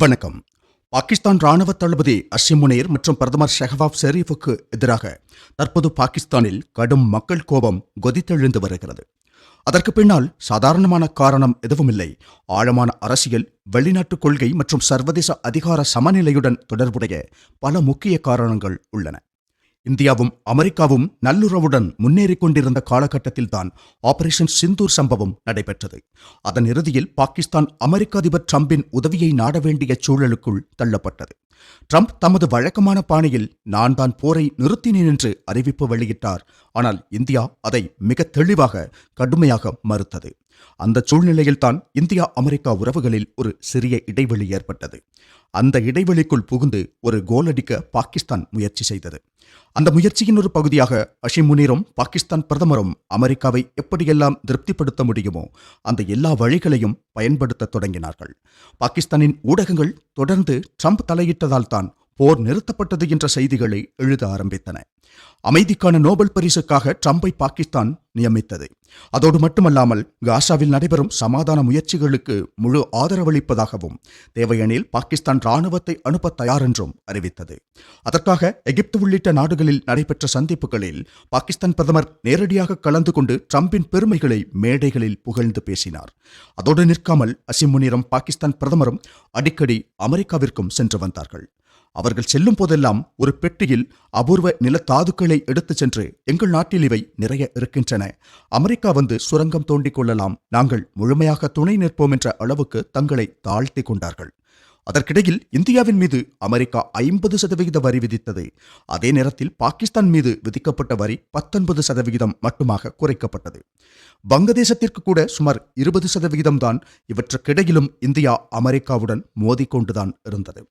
வணக்கம். பாகிஸ்தான் ராணுவ தளபதி அஷிம் முனீர் மற்றும் பிரதமர் ஷெஹவாப் ஷெரீஃபுக்கு எதிராக தற்போது பாகிஸ்தானில் கடும் மக்கள் கோபம் கொதித்தெழுந்து வருகிறது. அதற்கு பின்னால் சாதாரணமான காரணம் எதுவுமில்லை. ஆழமான அரசியல் வெளிநாட்டு கொள்கை மற்றும் சர்வதேச அதிகார சமநிலையுடன் தொடர்புடைய பல முக்கிய காரணங்கள் உள்ளன. இந்தியாவும் அமெரிக்காவும் நல்லுறவுடன் முன்னேறிக் கொண்டிருந்த காலகட்டத்தில்தான் ஆபரேஷன் சிந்தூர் சம்பவம் நடைபெற்றது. அதன் இறுதியில் பாகிஸ்தான் அமெரிக்க அதிபர் டிரம்பின் உதவியை நாட வேண்டிய சூழலுக்குள் தள்ளப்பட்டது. ட்ரம்ப் தமது வழக்கமான பாணியில் நான் தான் போரை நிறுத்தினேன் என்று அறிவிப்பு வெளியிட்டார். ஆனால் இந்தியா அதை மிக தெளிவாக கடுமையாக மறுத்தது. அந்த சூழ்நிலையில்தான் இந்தியா அமெரிக்கா உறவுகளில் ஒரு சிறிய இடைவெளி ஏற்பட்டது. அந்த இடைவெளிக்குள் புகுந்து ஒரு கோல் அடிக்க பாகிஸ்தான் முயற்சி செய்தது. அந்த முயற்சியின் ஒரு பகுதியாக அஷிம் முனீரும் பாகிஸ்தான் பிரதமரும் அமெரிக்காவை எப்படியெல்லாம் திருப்திப்படுத்த முடியுமோ அந்த எல்லா வழிகளையும் பயன்படுத்த தொடங்கினார்கள். பாகிஸ்தானின் ஊடகங்கள் தொடர்ந்து ட்ரம்ப் தலையிட்டதால் தான் போர் நிறுத்தப்பட்டது என்ற செய்திகளை எழுத ஆரம்பித்தன. அமைதிக்கான நோபல் பரிசுக்காக ட்ரம்பை பாகிஸ்தான் நியமித்தது. அதோடு மட்டுமல்லாமல் காசாவில் நடைபெறும் சமாதான முயற்சிகளுக்கு முழு ஆதரவளிப்பதாகவும் தேவையெனில் பாகிஸ்தான் ராணுவத்தை அனுப்ப தயார் என்றும் அறிவித்தது. அதற்காக எகிப்து உள்ளிட்ட நாடுகளில் நடைபெற்ற சந்திப்புகளில் பாகிஸ்தான் பிரதமர் நேரடியாக கலந்து கொண்டு ட்ரம்பின் பெருமைகளை மேடைகளில் புகழ்ந்து பேசினார். அதோடு நிற்காமல் அசிம் முனிரும் பாகிஸ்தான் பிரதமரும் அடிக்கடி அமெரிக்காவிற்கும் சென்று வந்தார்கள். அவர்கள் செல்லும் போதெல்லாம் ஒரு பெட்டியில் அபூர்வ நிலத்தாதுக்களை எடுத்துச் சென்று எங்கள் நாட்டில் இவை நிறைய இருக்கின்றன. அமெரிக்கா வந்து சுரங்கம் தோண்டிக் கொள்ளலாம். நாங்கள் முழுமையாக துணை நிற்போம் என்ற அளவுக்கு தங்களை தாழ்த்தி கொண்டார்கள். அதற்கிடையில் இந்தியாவின் மீது அமெரிக்கா ஐம்பது சதவிகித வரி விதித்தது. அதே நேரத்தில் பாகிஸ்தான் மீது விதிக்கப்பட்ட வரி பத்தொன்பது சதவிகிதம் மட்டுமாக குறைக்கப்பட்டது. வங்கதேசத்திற்கு கூட சுமார் இருபது சதவிகிதம் தான் இவற்றுக்கிடையிலும் இந்தியா அமெரிக்காவுடன் மோதிக்கொண்டுதான் இருந்தது.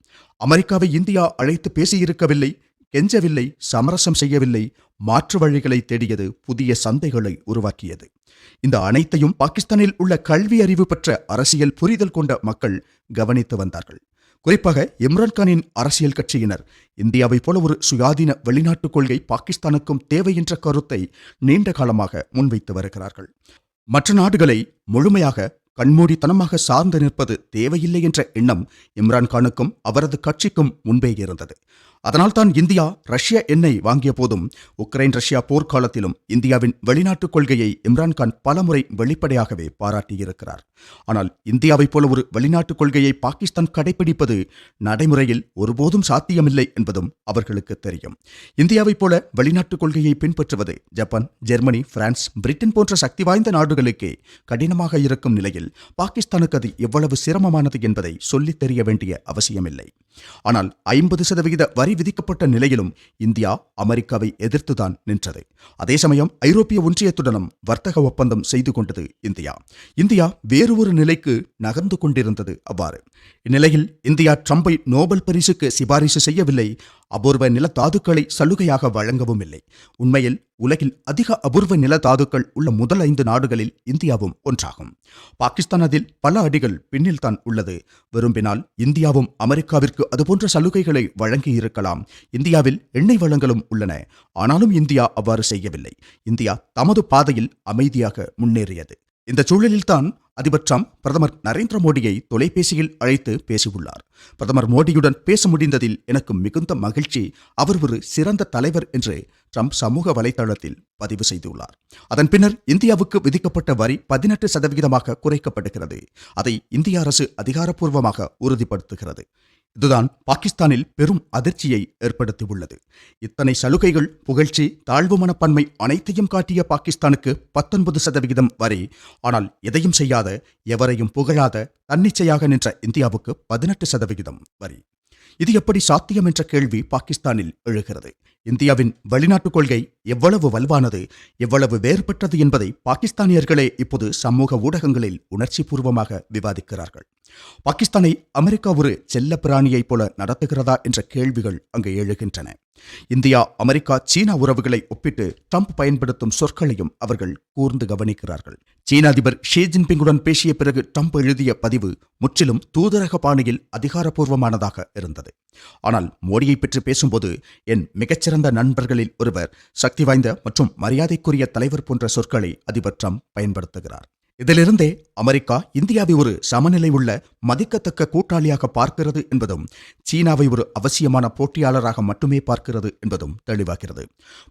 அமெரிக்காவை இந்தியா அழைத்து பேசியிருக்கவில்லை கெஞ்சவில்லை சமரசம் செய்யவில்லை மாற்று வழிகளை தேடியது புதிய சந்தைகளை உருவாக்கியது. இந்த அனைத்தையும் பாகிஸ்தானில் உள்ள கல்வி அறிவு பெற்ற அரசியல் புரிதல் கொண்ட மக்கள் கவனித்து வந்தார்கள். குறிப்பாக இம்ரான்கானின் அரசியல் கட்சியினர். இந்தியாவைப் போல ஒரு சுயாதீன வெளிநாட்டுக் கொள்கை பாகிஸ்தானுக்கும் தேவை என்ற கருத்தை நீண்ட காலமாக முன்வைத்து வருகிறார்கள். மற்ற நாடுகளை முழுமையாக கண்மூடித்தனமாக சார்ந்து நிற்பது தேவையில்லை என்ற எண்ணம் இம்ரான்கானுக்கும் அவரது கட்சிக்கும் முன்பே இருந்தது. அதனால்தான் இந்தியா ரஷ்ய எண்ணெய் வாங்கிய போதும் உக்ரைன் ரஷ்யா போர்க்காலத்திலும் இந்தியாவின் வெளிநாட்டுக் கொள்கையை இம்ரான்கான் பலமுறை வெளிப்படையாகவே பாராட்டியிருக்கிறார். ஆனால் இந்தியாவைப் போல ஒரு வெளிநாட்டுக் கொள்கையை பாகிஸ்தான் கடைபிடிப்பது நடைமுறையில் ஒருபோதும் சாத்தியமில்லை என்பதும் அவர்களுக்கு தெரியும். இந்தியாவைப் போல வெளிநாட்டுக் கொள்கையை பின்பற்றுவது ஜப்பான் ஜெர்மனி பிரான்ஸ் பிரிட்டன் போன்ற சக்தி வாய்ந்த நாடுகளுக்கே கடினமாக இருக்கும் நிலையில் பாகிஸ்தானுக்கு அது எவ்வளவு சிரமமானது என்பதை சொல்லித் தெரிய வேண்டிய அவசியமில்லை. ஆனால் ஐம்பது சதவிகித வரி விதிக்கப்பட்ட நிலையிலும் இந்தியா அமெரிக்காவை எதிர்த்துதான் நின்றது. அதே சமயம் ஐரோப்பிய ஒன்றியத்துடனும் வர்த்தக ஒப்பந்தம் செய்து கொண்டது இந்தியா. இந்தியா வேறு ஒரு நிலைக்கு நகர்ந்து கொண்டிருந்தது அவ்வாறு. இந்நிலையில் இந்தியா ட்ரம்பை நோபல் பரிசுக்கு சிபாரிசு செய்யவில்லை அபூர்வ நிலத்தாதுக்களை சலுகையாக வழங்கவும் இல்லை. உண்மையில் உலகில் அதிக அபூர்வ நிலத்தாதுக்கள் உள்ள முதல் ஐந்து நாடுகளில் இந்தியாவும் ஒன்றாகும். பாகிஸ்தான் அதில் பல அடிகள் பின்னில் தான் உள்ளது. விரும்பினால் இந்தியாவும் அமெரிக்காவிற்கு அதுபோன்ற சலுகைகளை வழங்கி இருக்கலாம் இந்தியாவில் எண்ணெய் வளங்களும் உள்ளன. ஆனாலும் இந்தியா அவ்வாறு செய்யவில்லை. இந்தியா தமது பாதையில் அமைதியாக முன்னேறியது. இந்த சூழலில்தான் அதிபர் ட்ரம்ப் பிரதமர் நரேந்திர மோடியை தொலைபேசியில் அழைத்து பேசியுள்ளார். பிரதமர் மோடியுடன் பேச முடிந்ததில் எனக்கு மிகுந்த மகிழ்ச்சி. அவர் ஒரு சிறந்த தலைவர் என்று ட்ரம்ப் சமூக வலைதளத்தில் பதிவு செய்துள்ளார். அதன் பின்னர் இந்தியாவுக்கு விதிக்கப்பட்ட வரி பதினெட்டு சதவிகிதமாக குறைக்கப்படுகிறது. அதை இந்திய அரசு அதிகாரப்பூர்வமாக உறுதிப்படுத்துகிறது. இதுதான் பாகிஸ்தானில் பெரும் அதிர்ச்சியை ஏற்படுத்தியுள்ளது. இத்தனை சலுகைகள் புகழ்ச்சி தாழ்வு மனப்பான்மை அனைத்தையும் காட்டிய பாகிஸ்தானுக்கு பத்தொன்பது சதவிகிதம் வரி. ஆனால் எதையும் செய்யாத எவரையும் புகழாத தன்னிச்சையாக நின்ற இந்தியாவுக்கு பதினெட்டு சதவிகிதம் வரி. இது எப்படி சாத்தியம் என்ற கேள்வி பாகிஸ்தானில் எழுகிறது. இந்தியாவின் வெளிநாட்டுக் கொள்கை எவ்வளவு வலுவானது எவ்வளவு வேறுபட்டது என்பதை பாகிஸ்தானியர்களே இப்போது சமூக ஊடகங்களில் உணர்ச்சிபூர்வமாக விவாதிக்கிறார்கள். பாகிஸ்தானை அமெரிக்கா ஒரு செல்ல பிராணியைப் போல நடத்துகிறதா என்ற கேள்விகள் அங்கு எழுகின்றன. இந்தியா அமெரிக்கா சீனா உறவுகளை ஒப்பிட்டு ட்ரம்ப் பயன்படுத்தும் சொற்களையும் அவர்கள் கூர்ந்து கவனிக்கிறார்கள். சீன அதிபர் ஷி ஜின்பிங்குடன் பேசிய பிறகு ட்ரம்ப் எழுதிய பதிவு முற்றிலும் தூதரக பாணியில் அதிகாரப்பூர்வமானதாக இருந்தது. ஆனால் மோடியை பற்றி பேசும்போது என் மிகச்சிறந்த நண்பர்களில் ஒருவர் சக்தி வாய்ந்த மற்றும் மரியாதைக்குரிய தலைவர் போன்ற சொற்களை அதிபர் ட்ரம்ப் பயன்படுத்துகிறார். இதிலிருந்தே அமெரிக்கா இந்தியாவை ஒரு சமநிலை உள்ள மதிக்கத்தக்க கூட்டாளியாக பார்க்கிறது என்பதும் சீனாவை ஒரு அவசியமான போட்டியாளராக மட்டுமே பார்க்கிறது என்பதும் தெளிவாகிறது.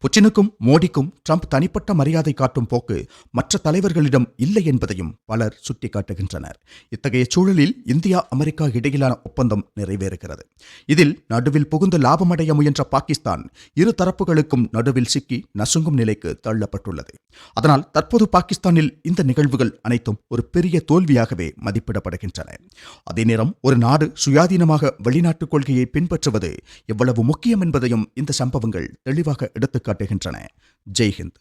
புச்சினுக்கும் மோடிக்கும் ட்ரம்ப் தனிப்பட்ட மரியாதை காட்டும் போக்கு மற்ற தலைவர்களிடம் இல்லை என்பதையும் பலர் சுட்டிக்காட்டுகின்றனர். இத்தகைய சூழலில் இந்தியா அமெரிக்கா இடையிலான ஒப்பந்தம் நிறைவேறுகிறது. இதில் நடுவில் புகுந்து லாபமடைய முயன்ற பாகிஸ்தான் இரு தரப்புகளுக்கும் நடுவில் சிக்கி நசுங்கும் நிலைக்கு தள்ளப்பட்டுள்ளது. அதனால் தற்போது பாகிஸ்தானில் இந்த நிகழ்வுகள் அனைத்தும் ஒரு பெரிய தோல்வியாகவே மதிப்பிடப்படுகின்றன. அதே நேரம் ஒரு நாடு சுயாதீனமாக வெளிநாட்டுக் கொள்கையை பின்பற்றுவது எவ்வளவு முக்கியம் என்பதையும் இந்த சம்பவங்கள் தெளிவாக எடுத்துக்காட்டுகின்றன ஜெய்ஹிந்த்.